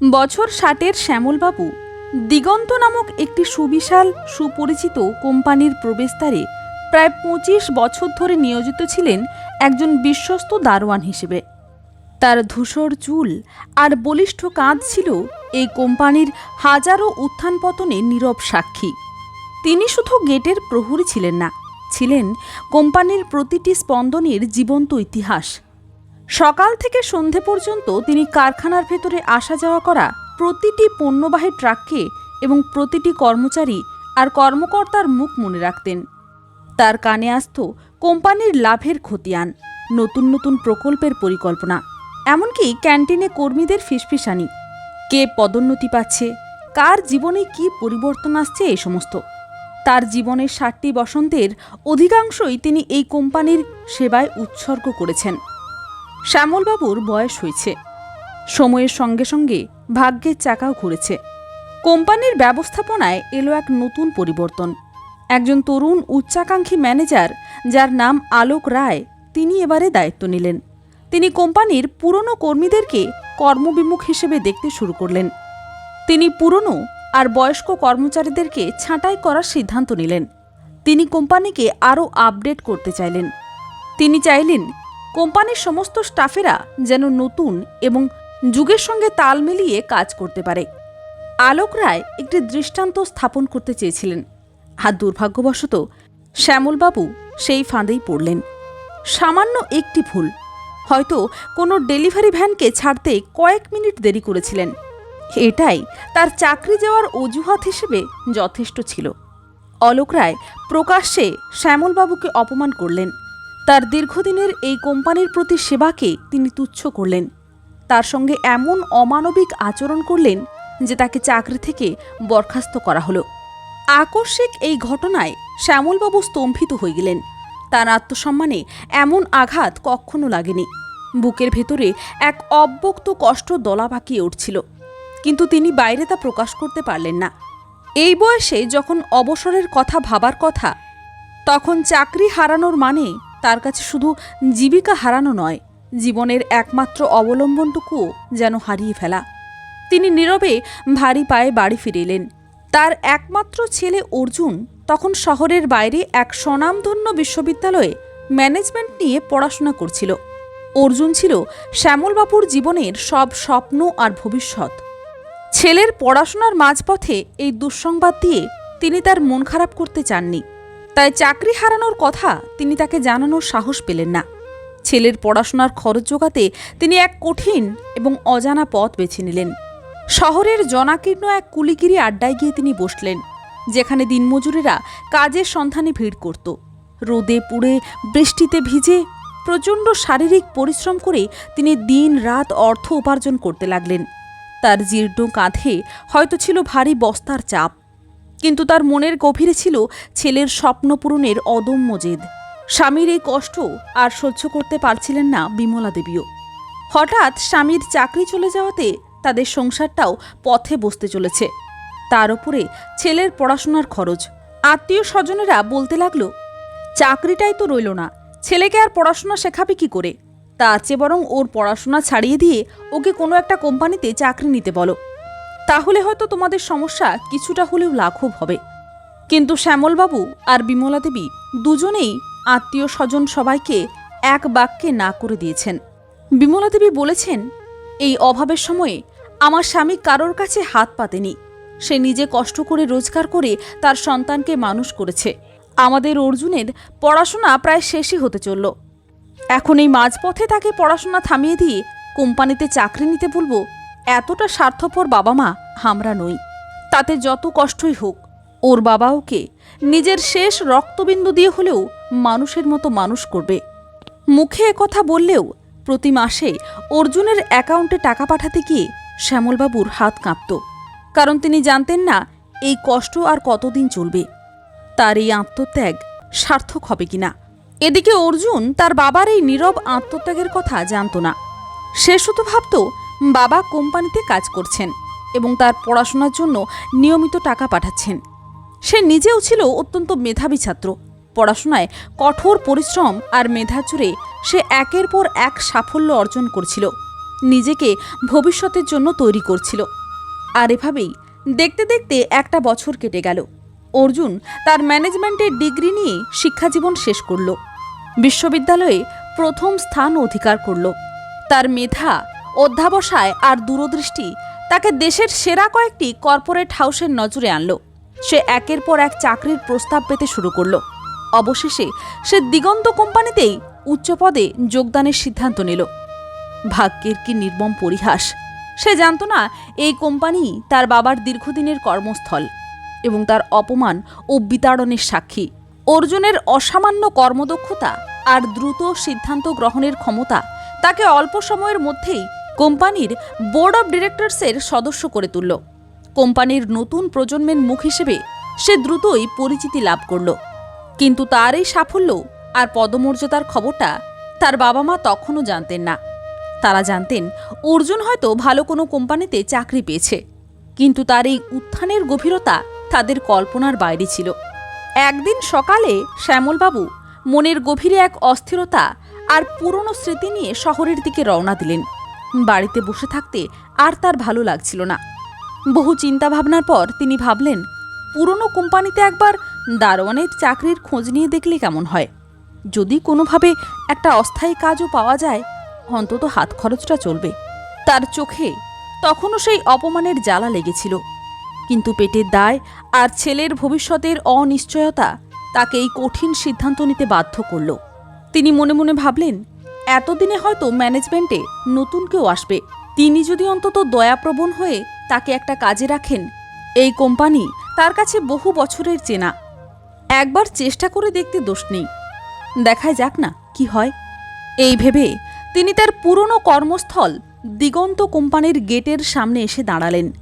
বছর ষাটের শ্যামলবাবু, দিগন্ত নামক একটি সুবিশাল, সুপরিচিত কোম্পানির প্রবেশদ্বারে প্রায় পঁচিশ বছর ধরে নিয়োজিত ছিলেন একজন বিশ্বস্ত দারোয়ান হিসেবে। তার ধূসর চুল আর বলিষ্ঠ কাঁধ ছিল এই কোম্পানির হাজারো উত্থান পতনের নীরব সাক্ষী। তিনি শুধু গেটের প্রহরী ছিলেন না, ছিলেন কোম্পানির প্রতিটি স্পন্দনের জীবন্ত ইতিহাস। সকাল থেকে সন্ধে পর্যন্ত তিনি কারখানার ভেতরে আসা যাওয়া করা প্রতিটি পণ্যবাহী ট্রাককে এবং প্রতিটি কর্মচারী আর কর্মকর্তার মুখ মনে রাখতেন। তার কানে আসত কোম্পানির লাভের খতিয়ান, নতুন নতুন প্রকল্পের পরিকল্পনা, এমনকি ক্যান্টিনে কর্মীদের ফিসফিসানি। কে পদোন্নতি পাচ্ছে, কার জীবনে কি পরিবর্তন আসছে এই সমস্ত। তার জীবনের ষাটটি বসন্তের অধিকাংশই তিনি এই কোম্পানির সেবায় উৎসর্গ করেছেন। শ্যামলবাবুর বয়স হয়েছে। সময়ের সঙ্গে সঙ্গে ভাগ্যের চাকাও ঘুরেছে। কোম্পানির ব্যবস্থাপনায় এলো এক নতুন পরিবর্তন। একজন তরুণ উচ্চাকাঙ্ক্ষী ম্যানেজার, যার নাম আলোক রায়, তিনি এবারে দায়িত্ব নিলেন। তিনি কোম্পানির পুরনো কর্মীদেরকে কর্মবিমুখ হিসেবে দেখতে শুরু করলেন। তিনি পুরনো আর বয়স্ক কর্মচারীদেরকে ছাঁটাই করার সিদ্ধান্ত নিলেন। তিনি কোম্পানিকে আরও আপডেট করতে চাইলেন। তিনি চাইলেন কোম্পানির সমস্ত স্টাফেরা যেন নতুন এবং যুগের সঙ্গে তাল মিলিয়ে কাজ করতে পারে। আলোক রায় একটি দৃষ্টান্ত স্থাপন করতে চেয়েছিলেন। আর দুর্ভাগ্যবশত শ্যামলবাবু সেই ফাঁদেই পড়লেন। সামান্য একটি ভুল। হয়তো কোনো ডেলিভারি ভ্যানকে ছাড়তে কয়েক মিনিট দেরি করেছিলেন। এটাই তার চাকরি যাওয়ার অজুহাত হিসেবে যথেষ্ট ছিল। অলোক রায় প্রকাশ্যে শ্যামলবাবুকে অপমান করলেন। তার দীর্ঘদিনের এই কোম্পানির প্রতি সেবাকে তিনি তুচ্ছ করলেন। তার সঙ্গে এমন অমানবিক আচরণ করলেন যে তাকে চাকরি থেকে বরখাস্ত করা হলো। আকস্মিক এই ঘটনায় শ্যামলবাবু স্তম্ভিত হয়ে গেলেন। তার আত্মসম্মানে এমন আঘাত কখনো লাগেনি। বুকের ভেতরে এক অব্যক্ত কষ্ট দলা পাকিয়ে উঠছিল। কিন্তু তিনি বাইরে তা প্রকাশ করতে পারলেন না। এই বয়সে যখন অবসরের কথা ভাবার কথা, তখন চাকরি হারানোর মানে তার কাছে শুধু জীবিকা হারানো নয়, জীবনের একমাত্র অবলম্বনটুকুও যেন হারিয়ে ফেলা। তিনি নীরবে ভারী পায়ে বাড়ি ফিরে এলেন তার একমাত্র ছেলে অর্জুন তখন শহরের বাইরে এক স্বনামধন্য বিশ্ববিদ্যালয়ে ম্যানেজমেন্ট নিয়ে পড়াশোনা করছিল। অর্জুন ছিল শ্যামলবাবুর জীবনের সব স্বপ্ন আর ভবিষ্যৎ। ছেলের পড়াশোনার মাঝপথে এই দুঃসংবাদ দিয়ে তিনি তার মন খারাপ করতে চাননি। তাই চাকরি হারানোর কথা তিনি তাকে জানানোর সাহস পেলেন না। ছেলের পড়াশোনার খরচ জোগাতে তিনি এক কঠিন এবং অজানা পথ বেছে নিলেন। শহরের জনাকীর্ণ এক কুলিগিরি আড্ডায় গিয়ে তিনি বসলেন, যেখানে দিনমজুরেরা কাজের সন্ধানে ভিড় করত। রোদে পুড়ে, বৃষ্টিতে ভিজে, প্রচণ্ড শারীরিক পরিশ্রম করে তিনি দিন রাত অর্থ উপার্জন করতে লাগলেন। তার জীর্ণ কাঁধে হয়তো ছিল ভারী বস্তার চাপ। কিন্তু তার মনের গভীরে ছিল ছেলের স্বপ্ন পূরণের অদম্য জেদ। স্বামীর এই কষ্ট আর সহ্য করতে পারছিলেন না বিমলা দেবীও। হঠাৎ স্বামীর চাকরি চলে যাওয়াতে তাদের সংসারটাও পথে বসতে চলেছে। তার উপরে ছেলের পড়াশোনার খরচ। আত্মীয় স্বজনেরা বলতে লাগল, চাকরিটাই তো রইল না, ছেলেকে আর পড়াশোনা শেখাবে কি করে? তার চেয়ে বরং ওর পড়াশোনা ছাড়িয়ে দিয়ে ওকে কোনো একটা কোম্পানিতে চাকরি নিতে বলো। তাহলে হয়তো তোমাদের সমস্যা কিছুটা হলেও লাঘব হবে। কিন্তু শ্যামলবাবু আর বিমলা দেবী দুজনেই আত্মীয় স্বজন সবাইকে এক বাক্যে না করে দিয়েছেন। বিমলা দেবী বলেছেন, এই অভাবের সময়ে আমার স্বামী কারোর কাছে হাত পাতেনি। সে নিজে কষ্ট করে রোজগার করে তার সন্তানকে মানুষ করেছে। আমাদের অর্জুনের পড়াশোনা প্রায় শেষই হতে চলল। এখন এই মাঝপথে তাকে পড়াশোনা থামিয়ে দিয়ে কোম্পানিতে চাকরি নিতে বলব এতটা স্বার্থপর বাবা মা আমরা নই। তাতে যত কষ্টই হোক, ওর বাবা ওকে নিজের শেষ রক্তবিন্দু দিয়ে হলেও মানুষের মতো মানুষ করবে। মুখে কথা বললেও প্রতি মাসে অর্জুনের অ্যাকাউন্টে টাকা পাঠাতে গিয়ে শ্যামলবাবুর হাত কাঁপত। কারণ তিনি জানতেন না এই কষ্ট আর কতদিন চলবে। তার এই আত্মত্যাগ সার্থক হবে কিনা। এদিকে অর্জুন তার বাবার এই নীরব আত্মত্যাগের কথা জানত না। সে শুধু ভাবত বাবা কোম্পানিতে কাজ করছেন এবং তার পড়াশোনার জন্য নিয়মিত টাকা পাঠাচ্ছেন। সে নিজেও ছিল অত্যন্ত মেধাবী ছাত্র। পড়াশোনায় কঠোর পরিশ্রম আর মেধা জুড়ে সে একের পর এক সাফল্য অর্জন করছিল। নিজেকে ভবিষ্যতের জন্য তৈরি করছিল। আর এভাবেই দেখতে দেখতে একটা বছর কেটে গেল। অর্জুন তার ম্যানেজমেন্টের ডিগ্রি নিয়ে শিক্ষাজীবন শেষ করল। বিশ্ববিদ্যালয়ে প্রথম স্থান অধিকার করল। তার মেধা অধ্যাবসায় আর দূরদৃষ্টি তাকে দেশের সেরা কয়েকটি কর্পোরেট হাউসের নজরে আনলো। সে একের পর এক চাকরির প্রস্তাব পেতে শুরু করল। অবশেষে সে দিগন্ত কোম্পানিতেই উচ্চ পদে যোগদানের সিদ্ধান্ত নিল। ভাগ্যের কি নির্মম পরিহাস, সে জানতো না এই কোম্পানি তার বাবার দীর্ঘদিনের কর্মস্থল এবং তার অপমান ও বিতাড়নের সাক্ষী। অর্জুনের অসামান্য কর্মদক্ষতা আর দ্রুত সিদ্ধান্ত গ্রহণের ক্ষমতা তাকে অল্প সময়ের মধ্যেই কোম্পানির বোর্ড অব ডিরেক্টরসের সদস্য করে তুলল। কোম্পানির নতুন প্রজন্মের মুখ হিসেবে সে দ্রুতই পরিচিতি লাভ করল। কিন্তু তার এই সাফল্য আর পদমর্যাদার খবরটা তার বাবা মা তখনও জানতেন না। তারা জানতেন, অর্জুন হয়তো ভালো কোনো কোম্পানিতে চাকরি পেয়েছে। কিন্তু তার এই উত্থানের গভীরতা তাদের কল্পনার বাইরে ছিল। একদিন সকালে শ্যামলবাবু মনের গভীরে এক অস্থিরতা আর পুরনো স্মৃতি নিয়ে শহরের দিকে রওনা দিলেন। বাড়িতে বসে থাকতে আর তার ভালো লাগছিল না। বহু চিন্তা ভাবনার পর তিনি ভাবলেন, পুরনো কোম্পানিতে একবার দারোয়ানের চাকরির খোঁজ নিয়ে দেখলে কেমন হয়? যদি কোনোভাবে একটা অস্থায়ী কাজও পাওয়া যায়, অন্তত হাত খরচটা চলবে। তার চোখে তখনও সেই অপমানের জ্বালা লেগেছিল। কিন্তু পেটের দায় আর ছেলের ভবিষ্যতের অনিশ্চয়তা তাকে এই কঠিন সিদ্ধান্ত নিতে বাধ্য করল। তিনি মনে মনে ভাবলেন এতদিনে হয়তো ম্যানেজমেন্টে নতুন কেউ আসবে। তিনি যদি অন্তত দয়াপ্রবণ হয়ে তাকে একটা কাজে রাখেন, এই কোম্পানি তার কাছে বহু বছরের চেনা। একবার চেষ্টা করে দেখতে দোষ নেই। দেখায় যাক না কি হয়। এই ভেবে তিনি তার পুরনো কর্মস্থল দিগন্ত কোম্পানির গেটের সামনে এসে দাঁড়ালেন।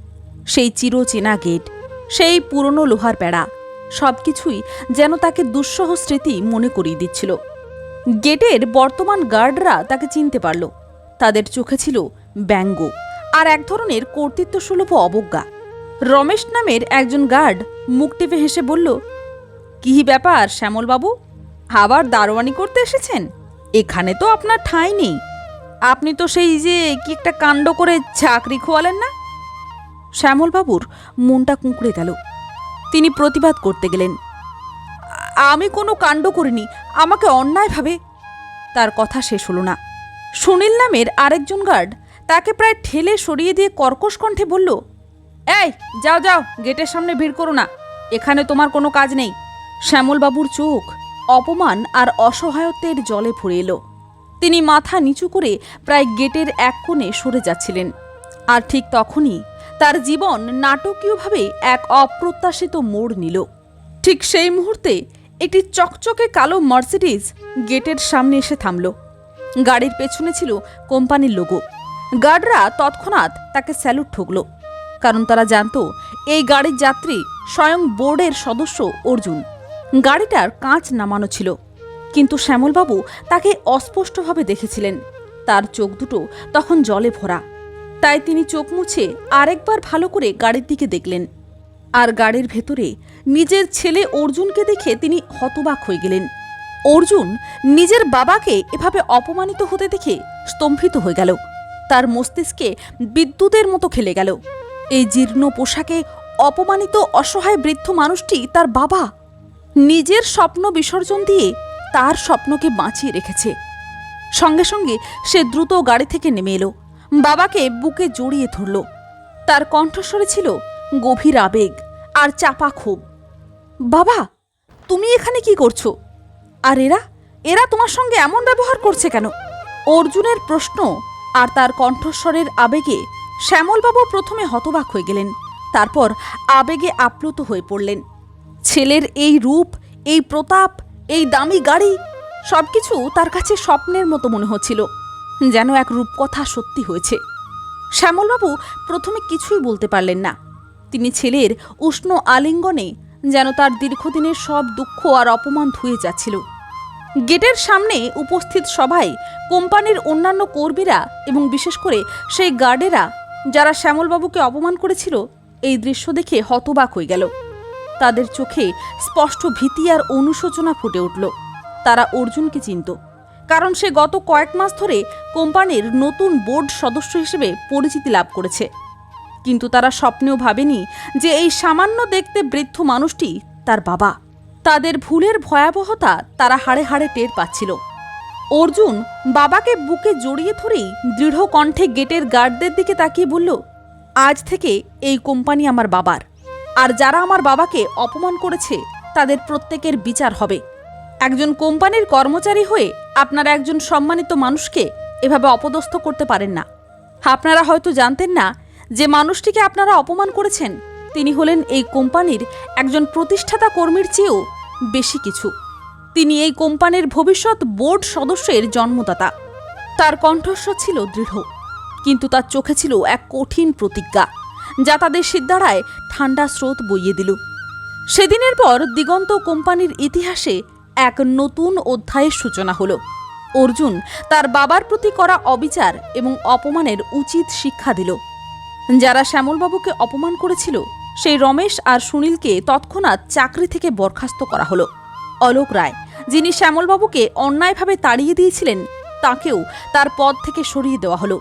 সেই চিরচেনা গেট, সেই পুরনো লোহার প্যাড়া সব কিছুই যেন তাকে দুঃসহ স্মৃতি মনে করিয়ে দিচ্ছিল। গেটের বর্তমান গার্ডরা তাকে চিনতে পারল। তাদের চোখে ছিল ব্যঙ্গ আর এক ধরনের কর্তৃত্বসুলভ অবজ্ঞা। রমেশ নামের একজন গার্ড মুখ টিপে হেসে বলল, কি ব্যাপার শ্যামলবাবু? আবার দারোয়ানি করতে এসেছেন? এখানে তো আপনার ঠাঁই নেই। আপনি তো সেই যে কি একটা কাণ্ড করে চাকরি খোয়ালেন না? শ্যামলবাবুর মনটা কুঁকড়ে গেল। তিনি প্রতিবাদ করতে গেলেন আমি কোনো কাণ্ড করিনি। আমাকে অন্যায়ভাবে তার কথা শেষ হলো না। সুনীল নামের আরেকজন গার্ড তাকে প্রায় ঠেলে সরিয়ে দিয়ে কর্কশ কণ্ঠে বলল, এই, যাও যাও, গেটের সামনে ভিড় করো না। এখানে তোমার কোনো কাজ নেই। শ্যামলবাবুর চোখ অপমান আর অসহায়ত্বের জলে ভরে এলো। তিনি মাথা নিচু করে প্রায় গেটের এক কোণে সরে যাচ্ছিলেন। আর ঠিক তখনই তার জীবন নাটকীয়ভাবে এক অপ্রত্যাশিত মোড় নিল। ঠিক সেই মুহূর্তে একটি চকচকে কালো মার্সিডিজ গেটের সামনে এসে থামল। গাড়ির পেছনে ছিল কোম্পানির লোগো। গার্ডরা তৎক্ষণাৎ তাকে স্যালুট ঠুকল, কারণ তারা জানতো এই গাড়ির যাত্রী স্বয়ং বোর্ডের সদস্য অর্জুন। গাড়িটার কাঁচ নামানো ছিল, কিন্তু শ্যামলবাবু তাকে অস্পষ্টভাবে দেখেছিলেন। তার চোখ দুটো তখন জলে ভরা। তাই তিনি চোখ মুছে আরেকবার ভালো করে গাড়ির দিকে দেখলেন। আর গাড়ির ভেতরে নিজের ছেলে অর্জুনকে দেখে তিনি হতবাক হয়ে গেলেন। অর্জুন নিজের বাবাকে এভাবে অপমানিত হতে দেখে স্তম্ভিত হয়ে গেল। তার মস্তিষ্কে বিদ্যুতের মতো খেলে গেল। এই জীর্ণ পোশাকে অপমানিত অসহায় বৃদ্ধ মানুষটি তার বাবা নিজের স্বপ্ন বিসর্জন দিয়ে তার স্বপ্নকে বাঁচিয়ে রেখেছে। সঙ্গে সঙ্গে সে দ্রুত গাড়ি থেকে নেমে এলো। বাবাকে বুকে জড়িয়ে ধরল। তার কণ্ঠস্বরে ছিল গভীর আবেগ আর চাপা ক্ষোভ। বাবা, তুমি এখানে কি করছ? আর এরা? এরা তোমার সঙ্গে এমন ব্যবহার করছে কেন? অর্জুনের প্রশ্ন আর তার কণ্ঠস্বরের আবেগে শ্যামলবাবু প্রথমে হতবাক হয়ে গেলেন, তারপর আবেগে আপ্লুত হয়ে পড়লেন। ছেলের এই রূপ, এই প্রতাপ, এই দামি গাড়ি, সবকিছু তার কাছে স্বপ্নের মতো মনে হচ্ছিল, যেন এক রূপকথা সত্যি হয়েছে। শ্যামলবাবু প্রথমে কিছুই বলতে পারলেন না। তিনি ছেলের উষ্ণ আলিঙ্গনে যেন তার দীর্ঘদিনের সব দুঃখ আর অপমান ধুয়ে যাচ্ছিল। গেটের সামনে উপস্থিত সবাই কোম্পানির অন্যান্য কর্মীরা এবং বিশেষ করে সেই গার্ডেরা যারা শ্যামলবাবুকে অপমান করেছিল, এই দৃশ্য দেখে হতবাক হয়ে গেল। তাদের চোখে স্পষ্ট ভীতি আর অনুশোচনা ফুটে উঠল। তারা অর্জুনকে চিনত, কারণ সে গত কয়েক মাস ধরে কোম্পানির নতুন বোর্ড সদস্য হিসেবে পরিচিতি লাভ করেছে। কিন্তু তারা স্বপ্নেও ভাবেনি যে এই সামান্য দেখতে বৃদ্ধ মানুষটি তার বাবা। তাদের ভুলের ভয়াবহতা তারা হাড়ে হাড়ে টের পাচ্ছিল। অর্জুন বাবাকে বুকে জড়িয়ে ধরেই দৃঢ় কণ্ঠে গেটের গার্ডদের দিকে তাকিয়ে বলল, আজ থেকে এই কোম্পানি আমার বাবার। আর যারা আমার বাবাকে অপমান করেছে, তাদের প্রত্যেকের বিচার হবে। একজন কোম্পানির কর্মচারী হয়ে আপনারা একজন সম্মানিত মানুষকে এভাবে অপদস্থ করতে পারেন না। আপনারা হয়তো জানতেন না যে মানুষটিকে আপনারা অপমান করেছেন, তিনি হলেন এই কোম্পানির একজন প্রতিষ্ঠাতা কর্মীর চেয়েও বেশি কিছু। তিনি এই কোম্পানির ভবিষ্যৎ বোর্ড সদস্যের জন্মদাতা। তার কণ্ঠস্বর ছিল দৃঢ়, কিন্তু তার চোখে ছিল এক কঠিন প্রতিজ্ঞা, যা তাদের সিদ্ধারায় ঠান্ডা স্রোত বইয়ে দিল। সেদিনের পর দিগন্ত কোম্পানির ইতিহাসে এক নতুন অধ্যায়ের সূচনা হলো। অর্জুন তার বাবার প্রতি করা অবিচার এবং অপমানের উচিত শিক্ষা দিল। যারা শ্যামলবাবুকে অপমান করেছিল, সেই রমেশ আর সুনীলকে তৎক্ষণাৎ চাকরি থেকে বরখাস্ত করা হলো। অলোক রায়, যিনি শ্যামলবাবুকে অন্যায়ভাবে তাড়িয়ে দিয়েছিলেন, তাকেও তার পদ থেকে সরিয়ে দেওয়া হলো।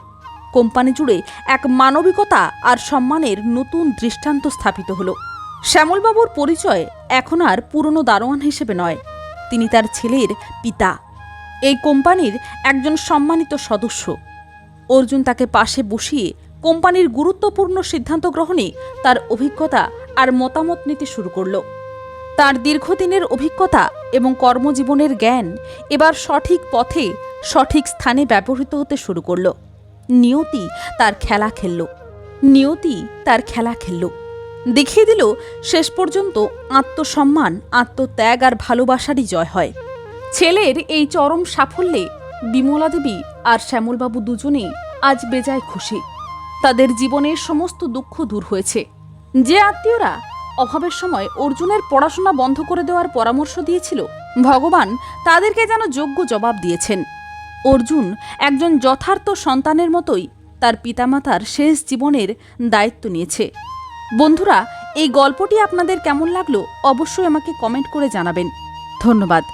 কোম্পানি জুড়ে এক মানবিকতা আর সম্মানের নতুন দৃষ্টান্ত স্থাপিত হলো। শ্যামলবাবুর পরিচয় এখন আর পুরনো দারোয়ান হিসেবে নয়, তিনি তার ছেলের পিতা। এই কোম্পানির একজন সম্মানিত সদস্য। অর্জুন তাকে পাশে বসিয়ে কোম্পানির গুরুত্বপূর্ণ সিদ্ধান্ত গ্রহণে তার অভিজ্ঞতা আর মতামত নিতে শুরু করল। তার দীর্ঘদিনের অভিজ্ঞতা এবং কর্মজীবনের জ্ঞান এবার সঠিক পথে, সঠিক স্থানে ব্যবহৃত হতে শুরু করল। নিয়তি তার খেলা খেলল। নিয়তি তার খেলা খেলল। দেখিয়ে দিল, শেষ পর্যন্ত আত্মসম্মান, আত্মত্যাগ আর ভালোবাসারই জয় হয়। ছেলের এই চরম সাফল্যে বিমলা দেবী আর শ্যামলবাবু দুজনেই আজ বেজায় খুশি। তাদের জীবনের সমস্ত দুঃখ দূর হয়েছে। যে আত্মীয়রা অভাবের সময় অর্জুনের পড়াশোনা বন্ধ করে দেওয়ার পরামর্শ দিয়েছিল, ভগবান তাদেরকে যেন যোগ্য জবাব দিয়েছেন। অর্জুন একজন যথার্থ সন্তানের মতোই তার পিতামাতার শেষ জীবনের দায়িত্ব নিয়েছে। বন্ধুরা, এই গল্পটি আপনাদের কেমন লাগল অবশ্যই আমাকে কমেন্ট করে জানাবেন। ধন্যবাদ।